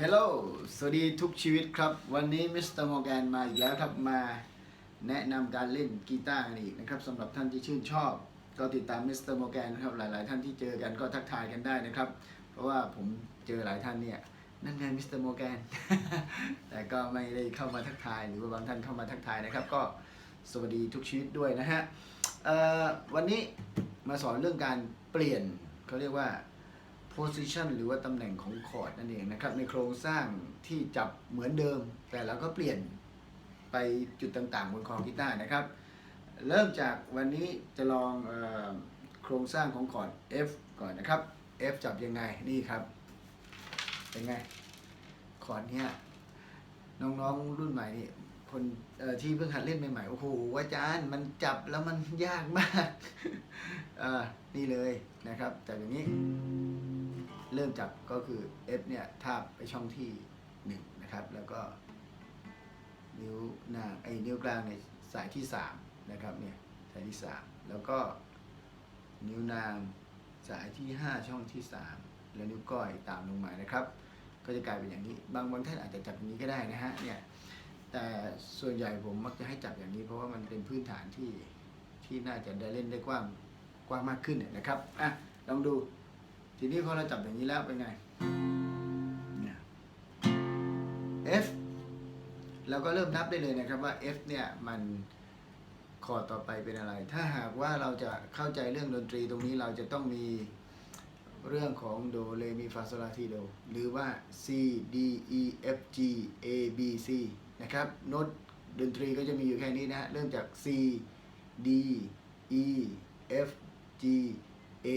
ฮลโหลสวัสดีทุกชีวิตครับ วันนี้มิสเตอร์มอร์แกนมาอีกแล้วครับมาแนะนำการเล่นกีตาร์กันอีกนะครับสำหรับท่านที่ชื่นชอบ ก็ติดตามมิสเตอร์มอร์แกนนะครับหลายๆ ท่านที่เจอกันก็ทักทายกันได้นะครับ เพราะว่าผมเจอหลายท่านเนี่ยนั่นไงมิสเตอร์มอร์แกนแต่ก็ไม่ได้เข้ามาทักทาย หรือว่าบางท่านเข้ามาทักทายนะครับ ก็สวัสดีทุกชีวิตด้วยนะฮะวันนี้มาสอนเรื่องการเปลี่ยนเขาเรียกว่า position หรือว่าตำแหน่งของคอร์ดนั่นเองนะครับในโครงสร้างที่จับเหมือนเดิม แต่เราก็เปลี่ยนไปจุดต่างๆ บนคอกีตาร์นะครับ เริ่มจากวันนี้จะลองออโครงสร้างของคอร์ด F ก่อนนะครับ F จับยังไงนี่ครับเป็นไงคอร์ดเนี้ยน้องๆรุ่นใหม่นี่คนที่เพิ่งหัดเล่นใหม่ๆโอ้โหอาจารย์มันจับแล้วมันยากมากนี่เลยนะครับจับอย่างนี้ เริ่มจับก็คือ F เนี่ยทาบไปช่องที่1นะครับ แล้วก็ นิ้วนางไอ้นิ้วกลางในสายที่3นะครับเนี่ยสายที่ 3 แล้วก็นิ้วนางสายที่ 5 ช่องที่ 3 แล้วนิ้วก้อยตามลงมานะครับ ก็จะกลายเป็นอย่างนี้ บางบางท่านอาจจะจับอย่างนี้ก็ได้นะฮะเนี่ยแต่ส่วนใหญ่ผมมักจะให้จับอย่างนี้เพราะว่ามันเป็นพื้นฐานที่ที่น่าจะได้เล่นได้กว้างกว้างมากขึ้นนนะครับอะลองดู ทีนี้พอเราจับอย่างนี้แล้วเป็นไงเนี่ย F เราก็เริ่มนับได้เลยนะครับว่า F เนี่ยมันคอร์ดต่อไปเป็นอะไร ถ้าหากว่าเราจะเข้าใจเรื่องดนตรีตรงนี้เราจะต้องมีเรื่องของโดเรมีฟาโซลาทีโดหรือว่า C D E F G A B C นะครับโน้ตดนตรีก็จะมีอยู่แค่นี้นะฮะเริ่มจาก C D E F G A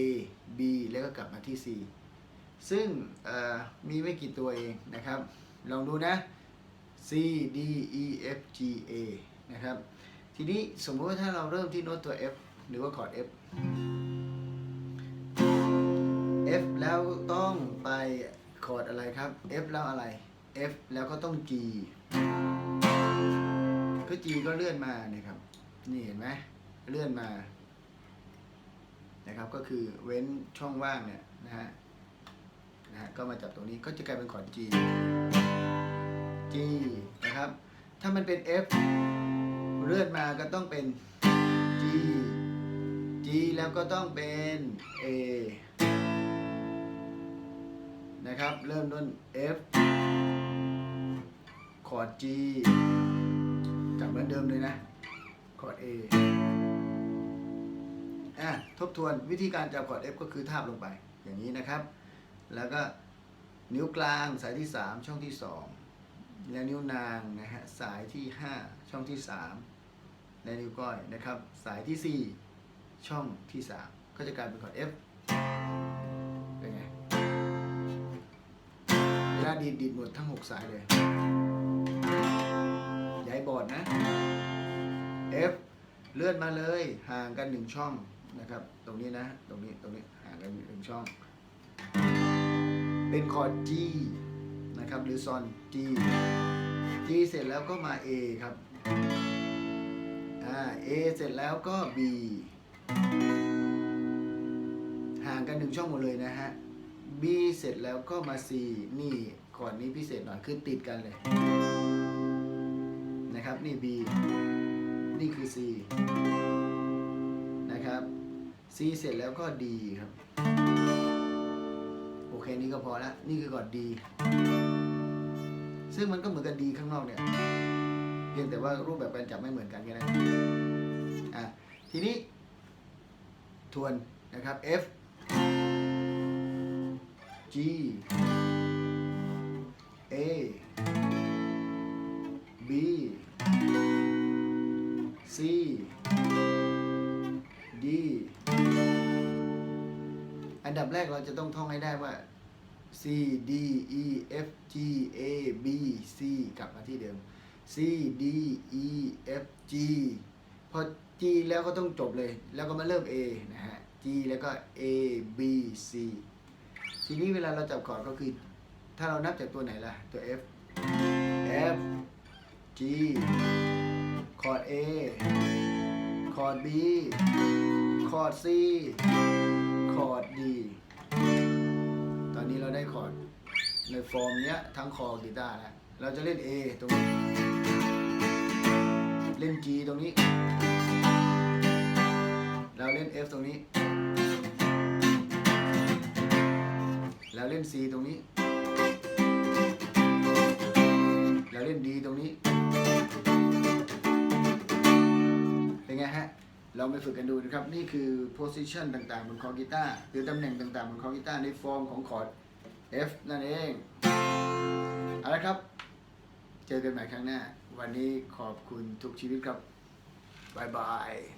B แล้วก็กลับมาที่ C ซึ่งมีไม่กี่ตัวเองนะครับ ลองดูนะ C D E F G A นะครับ ทีนี้สมมติว่าถ้าเราเริ่มที่โน้ตตัว F หรือว่าคอร์ด F F แล้วต้องไปคอร์ดอะไรครับ F แล้วอะไร F แล้วก็ต้อง G ก็ G ก็เลื่อนมาเนี่ยครับ นี่เห็นไหมเลื่อนมา นะครับก็คือเว้นช่องว่างเนี่ยนะฮะนะฮะก็มาจับตรงนี้ก็จะกลายเป็นคอร์ด G G นะครับ ถ้ามันเป็น F เลื่อนมาก็ต้องเป็น G G แล้วก็ต้องเป็น A นะครับ เริ่มต้น F คอร์ด G จับเหมือนเดิมเลยนะ คอร์ด A อะทบทวนวิธีการจับคอด F ก็คือทาบลงไปอย่างนี้นะครับ แล้วก็นิ้วกลางสายที่ 3 ช่องที่ 2 และนิ้วนางนะฮะสายที่ 5 ช่องที่ 3 และนิ้วก้อยนะครับ สายที่ 4 ช่องที่ 3 ก็จะกลายเป็นคอด F เป็นไงเวลาดีดดีดหมดทั้ง 6 สายเลยย่าให้บอดนะ F เลื่อนมาเลยห่างกันหนึ่งช่อง นะครับ ตรงนี้นะ ตรงนี้ ตรงนี้ห่างกันหนึ่งช่อง เป็นคอร์ด G นะครับ หรือซอน G G เสร็จแล้วก็มา A ครับ อ่า A เสร็จแล้วก็ B ห่างกันหนึ่งช่องหมดเลยนะฮะ B เสร็จแล้วก็มา C นี่คอร์ดนี้พิเศษหน่อย คือติดกันเลย นะครับ นี่ B นี่คือ C C เสร็จแล้วก็ D ครับ โอเคนี่ก็พอแล้ว นี่คือก่อน D ซึ่งมันก็เหมือนกับ D ข้างนอกเนี่ย เพียงแต่ว่ารูปแบบการจับไม่เหมือนกันแค่นั้นอะทีนี้ ทวนนะครับ F G A B C อันดับแรกเราจะต้องท่องให้ได้ว่า C D E F G A B C กลับมาที่เดิม C D E F G พอ G แล้วก็ต้องจบเลย แล้วก็มาเริ่ม A นะฮะ G แล้วก็ A B C ทีนี้เวลาเราจับคอร์ดก็คือ ถ้าเรานับจากตัวไหนล่ะ ตัว F F G คอร์ด A คอร์ด B คอร์ด C คอร์ด D ตอนนี้เราได้คอร์ดในฟอร์มเนี้ยทั้งคอกีตาร์นะเราจะเล่น A ตรงนี้ เล่น G ตรงนี้ เราเล่น F ตรงนี้แล้วเล่น C ตรงนี้แล้วเล่น D ตรงนี้ะลองไปฝึกกันดูนะครับ นี่คือ position ต่างๆ บนคอกีตาร์หรือตำแหน่งต่างๆ บนคอกีตาร์ในฟอร์มของคอร์ด F นั่นเองเอาละครับ เจอกันใหม่ครั้งหน้า วันนี้ขอบคุณทุกชีวิตครับบ๊ายบาย